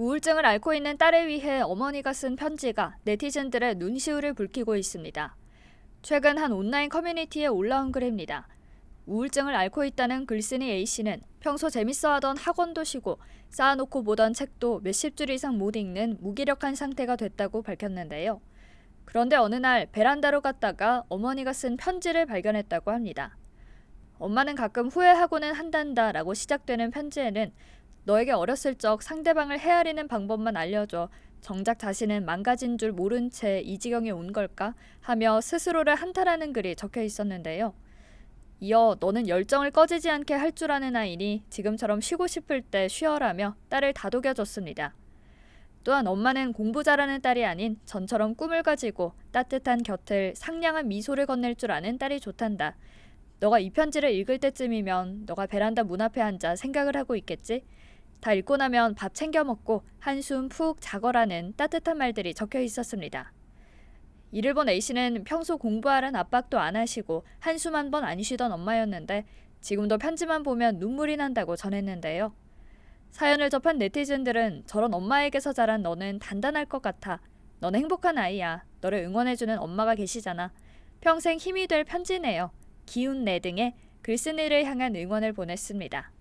우울증을 앓고 있는 딸을 위해 어머니가 쓴 편지가 네티즌들의 눈시울을 붉히고 있습니다. 최근 한 온라인 커뮤니티에 올라온 글입니다. 우울증을 앓고 있다는 글쓴이 A씨는 평소 재밌어하던 학원도 쉬고 쌓아놓고 보던 책도 몇십 줄 이상 못 읽는 무기력한 상태가 됐다고 밝혔는데요. 그런데 어느 날 베란다로 갔다가 어머니가 쓴 편지를 발견했다고 합니다. 엄마는 가끔 후회하고는 한단다 라고 시작되는 편지에는 너에게 어렸을 적 상대방을 헤아리는 방법만 알려줘 정작 자신은 망가진 줄 모른 채 이 지경에 온 걸까 하며 스스로를 한탄하는 글이 적혀 있었는데요. 이어 너는 열정을 꺼지지 않게 할 줄 아는 아이니 지금처럼 쉬고 싶을 때 쉬어라며 딸을 다독여줬습니다. 또한 엄마는 공부 잘하는 딸이 아닌 전처럼 꿈을 가지고 따뜻한 곁을 상냥한 미소를 건넬 줄 아는 딸이 좋단다. 너가 이 편지를 읽을 때쯤이면 너가 베란다 문 앞에 앉아 생각을 하고 있겠지? 다 읽고 나면 밥 챙겨 먹고 한숨 푹 자거라는 따뜻한 말들이 적혀 있었습니다. 이를 본 A씨는 평소 공부하란 압박도 안 하시고 한숨 한 번 안 쉬던 엄마였는데 지금도 편지만 보면 눈물이 난다고 전했는데요. 사연을 접한 네티즌들은 저런 엄마에게서 자란 너는 단단할 것 같아. 너는 행복한 아이야. 너를 응원해주는 엄마가 계시잖아. 평생 힘이 될 편지네요. 기운 내 등의 글쓴이를 향한 응원을 보냈습니다.